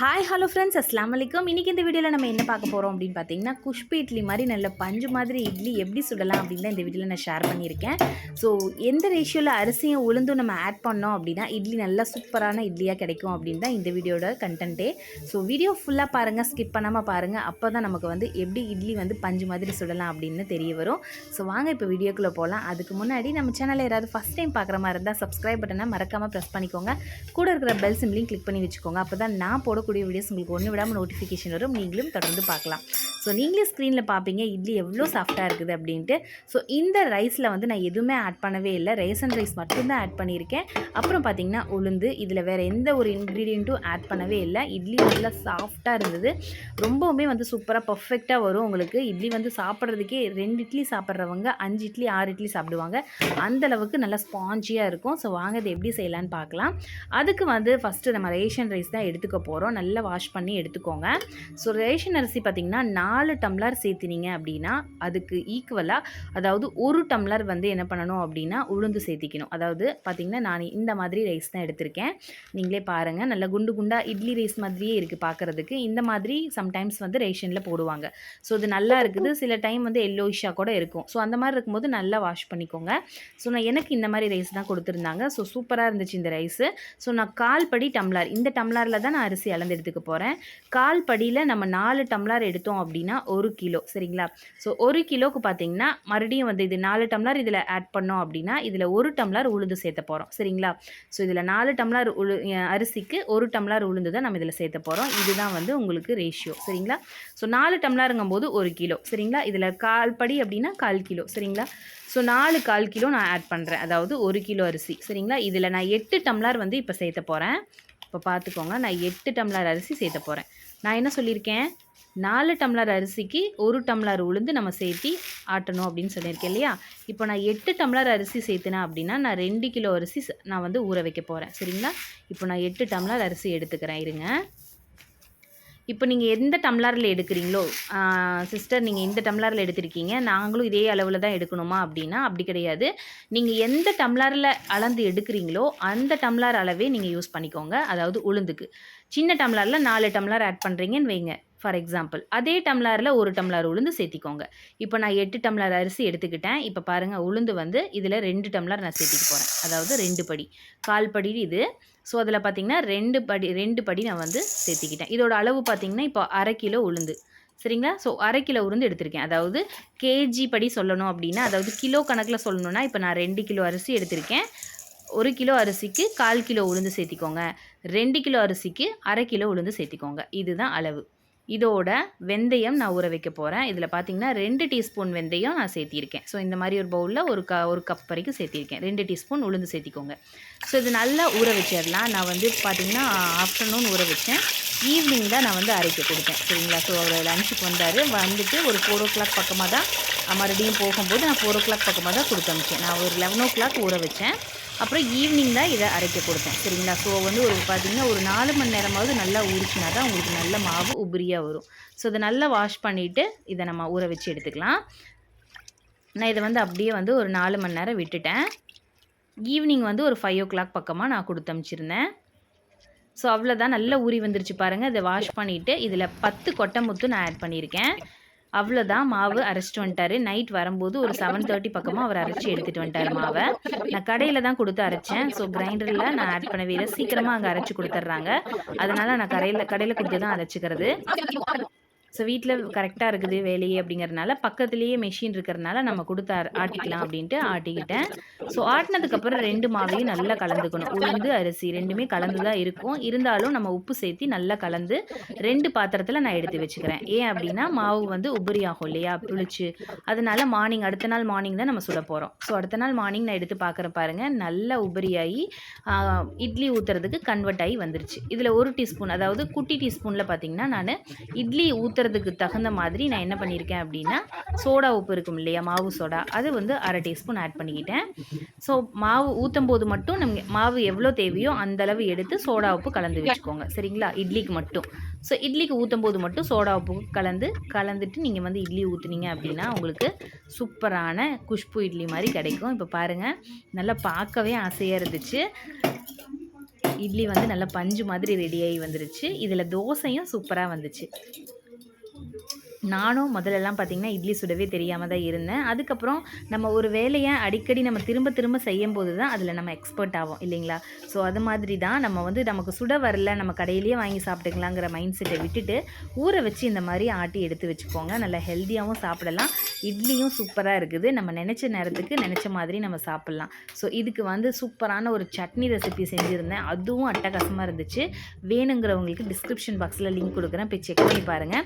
Hi hello friends அஸ்லாம் வலைக்கம் இன்றைக்கி இந்த வீடியோவில் நம்ம என்ன பார்க்க போகிறோம் அப்படின்னு பார்த்தீங்கன்னா குஷ்பு இட்லி மாதிரி நல்ல பஞ்சு மாதிரி இட்லி எப்படி சுடலாம் அப்படின்னு தான் இந்த வீடியோவில் நான் ஷேர் பண்ணியிருக்கேன். ஸோ எந்த ரேஷியோவில் அரிசியும் உளுந்தும் நம்ம ஆட் பண்ணோம் அப்படின்னா இட்லி நல்லா சூப்பரான இட்லியாக கிடைக்கும் அப்படின்னு தான் இந்த வீடியோட கண்டென்ட்டே ஸோ வீடியோ ஃபுல்லாக பாருங்கள் ஸ்கிப் பண்ணாமல் பாருங்கள் அப்போ தான் நமக்கு வந்து எப்படி இட்லி வந்து பஞ்சு மாதிரி சுடலாம் அப்படின்னு தெரிய வரும். ஸோ வாங்க இப்போ வீடியோக்குள்ளே போகலாம் அதுக்கு முன்னாடி நம்ம சேனலில் யாராவது ஃபஸ்ட் டைம் பார்க்குற மாதிரி இருந்தால் சப்ஸ்கிரைப் பட்டனை மறக்காமல் ப்ரெஸ் பண்ணிக்கோங்க. கூட இருக்கிற பெல் சிம்லையும் கிளிக் பண்ணி வச்சுக்கோங்க. அப்போ தான் நான் போடக்கூடிய வீடியோஸ் உங்களுக்கு ஒன்று விடாமல் நோட்டிஃபிகேஷன் வரும். நீங்களும் தொடர்ந்து பார்க்கலாம். ஸோ நீங்களே ஸ்க்ரீனில் பார்ப்பீங்க இட்லி எவ்வளோ சாஃப்டாக இருக்குது அப்படின்ட்டு. ஸோ இந்த ரைஸில் வந்து நான் எதுவுமே ஆட் பண்ணவே இல்லை. ரேசன் ரைஸ் மட்டும்தான் ஆட் பண்ணியிருக்கேன். அப்புறம் பார்த்தீங்கன்னா உளுந்து. இதில் வேறு எந்த ஒரு இன்க்ரீடியண்ட்டும் ஆட் பண்ணவே இல்லை. இட்லி நல்லா சாஃப்டாக இருந்தது. ரொம்பவுமே வந்து சூப்பராக பர்ஃபெக்டாக வரும் உங்களுக்கு. இட்லி வந்து சாப்பிட்றதுக்கே ரெண்டு இட்லி சாப்பிட்றவங்க அஞ்சு இட்லி ஆறு இட்லி சாப்பிடுவாங்க. அந்த அளவுக்கு நல்லா ஸ்பாஞ்சியாக இருக்கும். ஸோ வாங்க இது எப்படி செய்யலான்னு பார்க்கலாம் அதுக்கு வந்து ஃபஸ்ட்டு நம்ம ரேஷன் ரைஸ் தான் எடுத்துக்க போகிறோம் நல்லா வாஷ் பண்ணி எடுத்துக்கோங்க. ஸோ ரேஷன் அரிசி பார்த்திங்கன்னா நாலு டம்ளர் சேர்த்தினீங்க அப்படின்னா அதுக்கு ஈக்குவலாக அதாவது ஒரு டம்ளர் வந்து என்ன பண்ணணும் அப்படின்னா உளுந்து சேர்த்திக்கணும். அதாவது பார்த்திங்கன்னா நான் இந்த மாதிரி ரைஸ் தான் எடுத்திருக்கேன். நீங்களே பாருங்கள் நல்லா குண்டு குண்டாக இட்லி ரைஸ் மாதிரியே இருக்குது பார்க்குறதுக்கு இந்த மாதிரி சம்டைம்ஸ் வந்து ரேஷனில் போடுவாங்க. ஸோ இது நல்லா இருக்குது. சில டைம் வந்து எல்லோயிஷாக கூட இருக்கும். ஸோ அந்த மாதிரி இருக்கும்போது நல்லா வாஷ் பண்ணிக்கோங்க. ஸோ நான் எனக்கு இந்த மாதிரி ரைஸ் தான் கொடுத்துருந்தாங்க. ஸோ சூப்பராக இருந்துச்சு இந்த ரைஸு ஸோ நான் கால் படி டம்ளர். இந்த டம்ளரில் தான் நான் அரிசி அளந்து எடுத்துக்க போகிறேன் கால் படியில் நம்ம நாலு டம்ளர் எடுத்தோம் அப்படின்னா ஒரு கிலோ சரிங்களா? ஸோ ஒரு கிலோக்கு பார்த்தீங்கன்னா மறுபடியும் வந்து இது நாலு டம்ளர் இதில் ஆட் பண்ணோம் அப்படின்னா இதில் ஒரு டம்ளர் உளுந்து சேர்த்த போகிறோம் சரிங்களா? ஸோ இதில் நாலு டம்ளர் உளு அரிசிக்கு ஒரு டம்ளர் உளுந்து தான் நம்ம இதில் சேர்த்த போகிறோம் இதுதான் வந்து உங்களுக்கு ரேஷியோ சரிங்களா? ஸோ நாலு டம்ளருங்கும் போது ஒரு கிலோ சரிங்களா? இதில் கால் படி அப்படின்னா கால் கிலோ சரிங்களா? ஸோ நாலு கால் கிலோ நான் ஆட் பண்ணுறேன் அதாவது ஒரு கிலோ அரிசி சரிங்களா? இதில் நான் எட்டு டம்ளர் வந்து இப்போ சேர்த்த போகிறேன் இப்போ பார்த்துக்கோங்க நான் எட்டு டம்ளர் அரிசி சேர்த்த போகிறேன் நான் என்ன சொல்லியிருக்கேன்? நாலு டம்ளர் அரிசிக்கு ஒரு டம்ளர் உளுந்து நம்ம சேர்த்தி ஆட்டணும் அப்படின்னு சொல்லியிருக்கேன் இல்லையா? இப்போ நான் எட்டு டம்ளர் அரிசி சேர்த்துனேன் அப்படின்னா நான் ரெண்டு கிலோ அரிசி நான் வந்து ஊற வைக்க போகிறேன் சரிங்களா? இப்போ நான் எட்டு டம்ளர் அரிசி எடுத்துக்கிறேன். இருங்க. இப்போ நீங்கள் எந்த டம்ளரில் எடுக்கிறீங்களோ சிஸ்டர் நீங்கள் இந்த டம்ளரில் எடுத்திருக்கீங்க நாங்களும் இதே அளவில் தான் எடுக்கணுமா அப்படின்னா அப்படி கிடையாது. நீங்கள் எந்த டம்ளரில் அளந்து எடுக்கிறீங்களோ அந்த டம்ளர் அளவே நீங்கள் யூஸ் பண்ணிக்கோங்க. அதாவது உளுந்துக்கு. சின்ன டம்ளரில் நாலு டம்ளர் ஆட் பண்ணுறீங்கன்னு வைங்க ஃபார் எக்ஸாம்பிள் அதே டம்ளரில் ஒரு டம்ளர் உளுந்து சேர்த்திக்கோங்க. இப்போ நான் எட்டு டம்ளர் அரிசி எடுத்துக்கிட்டேன். இப்போ பாருங்கள் உளுந்து வந்து இதில் ரெண்டு டம்ளர் நான் சேர்த்திக்க போகிறேன் அதாவது ரெண்டு படி. கால் படி இது. ஸோ அதில் பார்த்திங்கன்னா ரெண்டு படி ரெண்டு படி நான் வந்து சேர்த்திக்கிட்டேன். இதோட அளவு பார்த்தீங்கன்னா இப்போ அரை கிலோ உளுந்து. சரிங்களா? ஸோ அரை கிலோ உளுந்து எடுத்திருக்கேன். அதாவது கேஜி படி சொல்லணும் அப்படின்னா அதாவது கிலோ கணக்கில் சொல்லணும்னா இப்போ நான் ரெண்டு கிலோ அரிசி எடுத்திருக்கேன். ஒரு கிலோ அரிசிக்கு கால் கிலோ உளுந்து சேர்த்திக்கோங்க. ரெண்டு கிலோ அரிசிக்கு அரை கிலோ உளுந்து சேர்த்திக்கோங்க. இதுதான் அளவு. இதோட வெந்தயம் நான் ஊற வைக்க போகிறேன் இதில் பார்த்தீங்கன்னா ரெண்டு டீஸ்பூன் வெந்தயம் நான் சேர்த்திருக்கேன். ஸோ இந்த மாதிரி ஒரு பவுலில் ஒரு க ஒரு கப் வரைக்கும் சேர்த்திருக்கேன். ரெண்டு டீஸ்பூன் உளுந்து சேர்த்திக்கோங்க. ஸோ இது நல்லா ஊற வச்சிடலாம். நான் வந்து பார்த்திங்கன்னா ஆஃப்டர்நூன் ஊற வச்சேன். ஈவினிங் தான் நான் வந்து அரைக்க கொடுத்தேன். சரிங்களா? ஸோ அவர் லஞ்சுக்கு வந்தார். வந்துட்டு ஒரு ஃபோர் ஓ கிளாக் பக்கமாக தான் மறுபடியும் போகும்போது நான் ஃபோர் ஓ கிளாக் பக்கமாக தான் கொடுத்து அனுப்பிச்சேன். நான் ஒரு லெவன் ஓ கிளாக் ஊற வச்சேன். அப்புறம் ஈவினிங் தான் இதை அரைக்க கொடுத்தேன். சரிங்களா? ஸோ வந்து ஒரு பார்த்தீங்கன்னா ஒரு நாலு மணி நேரமாவது நல்லா ஊறிச்சினா தான் உங்களுக்கு நல்ல மாவு உபரியாக வரும். ஸோ இதை நல்லா வாஷ் பண்ணிவிட்டு இதை நம்ம ஊற வச்சு எடுத்துக்கலாம். நான் இதை வந்து அப்படியே வந்து ஒரு நாலு மணி நேரம் விட்டுட்டேன். ஈவினிங் வந்து ஒரு ஃபைவ் ஓ கிளாக் பக்கமாக நான் கொடுத்து அமுச்சிருந்தேன். ஸோ அவ்வளோதான் நல்லா ஊறி வந்துருச்சு பாருங்கள் இதை வாஷ் பண்ணிவிட்டு இதில் பத்து கொட்டை முத்து நான் ஆட் பண்ணியிருக்கேன். அவ்வளோதான் மாவு அரைச்சிட்டு வந்துட்டாரு. நைட் வரும்போது ஒரு செவன் தேர்ட்டி பக்கமாக அவர் அரைச்சி எடுத்துகிட்டு வந்துட்டார் மாவை. நான் கடையில் தான் கொடுத்து அரைச்சேன். ஸோ கிரைண்டரில் நான் ஆட் பண்ணவே இல்லை சீக்கிரமாக அங்கே அரைச்சி கொடுத்துட்றாங்க அதனால் நான் கடையில் கடையில் கொடுத்து தான் அரைச்சிக்கிறது. ஸோ வீட்டில் கரெக்டாக இருக்குது வேலையே அப்படிங்கிறதுனால பக்கத்துலேயே மெஷின் இருக்கிறதுனால நம்ம கொடுத்து ஆட்டிக்கலாம் அப்படின்ட்டு ஆட்டிக்கிட்டேன். ஸோ ஆட்டினதுக்கப்புறம் ரெண்டு மாவையும் நல்லா கலந்துக்கணும். உளுந்து அரிசி ரெண்டுமே கலந்து தான் இருக்கும். இருந்தாலும் நம்ம உப்பு சேர்த்து நல்லா கலந்து ரெண்டு பாத்திரத்தில் நான் எடுத்து வச்சுக்கிறேன். ஏன் அப்படின்னா மாவு வந்து உபரி ஆகும் இல்லையா? புளிச்சு. அதனால மார்னிங் அடுத்த நாள் மார்னிங் தான் நம்ம சுட போகிறோம் ஸோ அடுத்த நாள் மார்னிங் நான் எடுத்து பார்க்குற பாருங்கள் நல்லா உபரியாகி இட்லி ஊற்றுறதுக்கு கன்வெர்ட் ஆகி வந்துருச்சு. இதில் ஒரு டீஸ்பூன் அதாவது குட்டி டீஸ்பூனில் பார்த்தீங்கன்னா நான் இட்லி ஊற்றுறதுக்கு தகுந்த மாதிரி நான் என்ன பண்ணியிருக்கேன் அப்படின்னா சோடா உப்பு இருக்கும் இல்லையா மாவு சோடா அது வந்து அரை டீஸ்பூன் ஆட் பண்ணிக்கிட்டேன். ஸோ மாவு ஊற்றும் போது மட்டும் நம்ம மாவு எவ்வளோ தேவையோ அந்த அளவு எடுத்து சோடா உப்பு கலந்து வச்சுக்கோங்க. சரிங்களா? இட்லிக்கு மட்டும். ஸோ இட்லிக்கு ஊற்றும் போது மட்டும் சோடா உப்பு கலந்து கலந்துட்டு நீங்கள் வந்து இட்லி ஊற்றுனீங்க அப்படின்னா உங்களுக்கு சூப்பரான குஷ்பு இட்லி மாதிரி கிடைக்கும். இப்போ பாருங்கள் நல்லா பார்க்கவே ஆசையாக இருந்துச்சு. இட்லி வந்து நல்லா பஞ்சு மாதிரி ரெடியாகி வந்துருச்சு. இதில் தோசையும் சூப்பராக வந்துச்சு. நானும் முதல்லலாம் பார்த்திங்கன்னா இட்லி சுடவே தெரியாமல் தான் இருந்தேன். அதுக்கப்புறம் நம்ம ஒரு வேலையை அடிக்கடி நம்ம திரும்ப திரும்ப செய்யும் போது தான் அதில் நம்ம எக்ஸ்பர்ட் ஆகும் இல்லைங்களா? ஸோ அது மாதிரி தான் நம்ம வந்து நமக்கு சுட வரல நம்ம கடையிலேயே வாங்கி சாப்பிட்டுக்கலாங்கிற மைண்ட் செட்டை விட்டுட்டு ஊற வச்சு இந்த மாதிரி ஆட்டி எடுத்து வச்சுக்கோங்க. நல்லா ஹெல்த்தியாகவும் சாப்பிடலாம். இட்லியும் சூப்பராக இருக்குது. நம்ம நினச்ச நேரத்துக்கு நினச்ச மாதிரி நம்ம சாப்பிட்லாம். ஸோ இதுக்கு வந்து சூப்பரான ஒரு சட்னி ரெசிபி செஞ்சுருந்தேன். அதுவும் அட்டகாசமாக இருந்துச்சு. வேணுங்கிறவங்களுக்கு டிஸ்கிரிப்ஷன் பாக்ஸில் லிங்க் கொடுக்குறேன். போய் செக் பண்ணி பாருங்கள்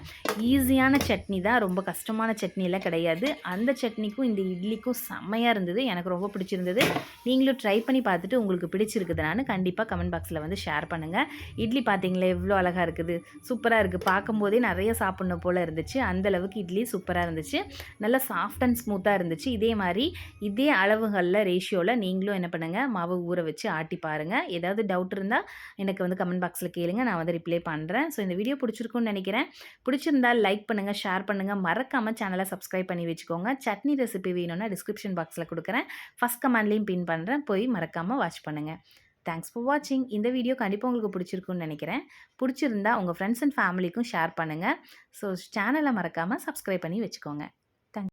ஈஸியான சட்னி தான் ரொம்ப கஷ்டமான சட்னியெல்லாம் கிடையாது. அந்த சட்னிக்கும் இந்த இட்லிக்கும் செம்மையாக இருந்தது. எனக்கு ரொம்ப பிடிச்சிருந்தது. நீங்களும் ட்ரை பண்ணி பார்த்துட்டு உங்களுக்கு பிடிச்சிருக்குதுனான்னு கண்டிப்பாக கமெண்ட் பாக்ஸில் வந்து ஷேர் பண்ணுங்கள் இட்லி பார்த்தீங்களா? எவ்வளோ அழகாக இருக்குது. சூப்பராக இருக்குது பார்க்கும்போதே நிறைய சாப்பிட்ணும் போல் இருந்துச்சு. அந்த அளவுக்கு இட்லி சூப்பராக இருந்துச்சு. நல்லா சாஃப்ட் அண்ட் ஸ்மூத்தாக இருந்துச்சு. இதே மாதிரி இதே அளவுகளில் ரேஷியோவில் நீங்களும் என்ன பண்ணுங்கள் மாவு ஊற வச்சு ஆட்டி பாருங்கள் ஏதாவது டவுட் இருந்தால் எனக்கு வந்து கமெண்ட் பாக்ஸில் கேளுங்க. நான் வந்து ரிப்ளை பண்ணுறேன் ஸோ இந்த வீடியோ பிடிச்சிருக்குன்னு நினைக்கிறேன். பிடிச்சிருந்தால் லைக் பண்ணுங்கள் பண்ணுங்கள் ஷேர் பண்ணுங்கள் மறக்காமல் சேனலை சப்ஸ்கிரைப் பண்ணி வச்சுக்கோங்க. சட்னி ரெசிபி வேணும்னா டிஸ்கிரிப்ஷன் பாக்ஸில் கொடுக்குறேன். ஃபஸ்ட் கமெண்ட்லேயும் பின் பண்ணுறேன் போய் மறக்காமல் வாட்ச் பண்ணுங்கள் தேங்க்ஸ் ஃபார் வாட்சிங் இந்த வீடியோ கண்டிப்பாக உங்களுக்கு பிடிச்சிருக்குன்னு நினைக்கிறேன். பிடிச்சிருந்தா உங்கள் ஃப்ரெண்ட்ஸ் அண்ட் ஃபேமிலிக்கும் ஷேர் பண்ணுங்கள் ஸோ சேனலை மறக்காமல் சப்ஸ்கிரைப் பண்ணி வச்சுக்கோங்க.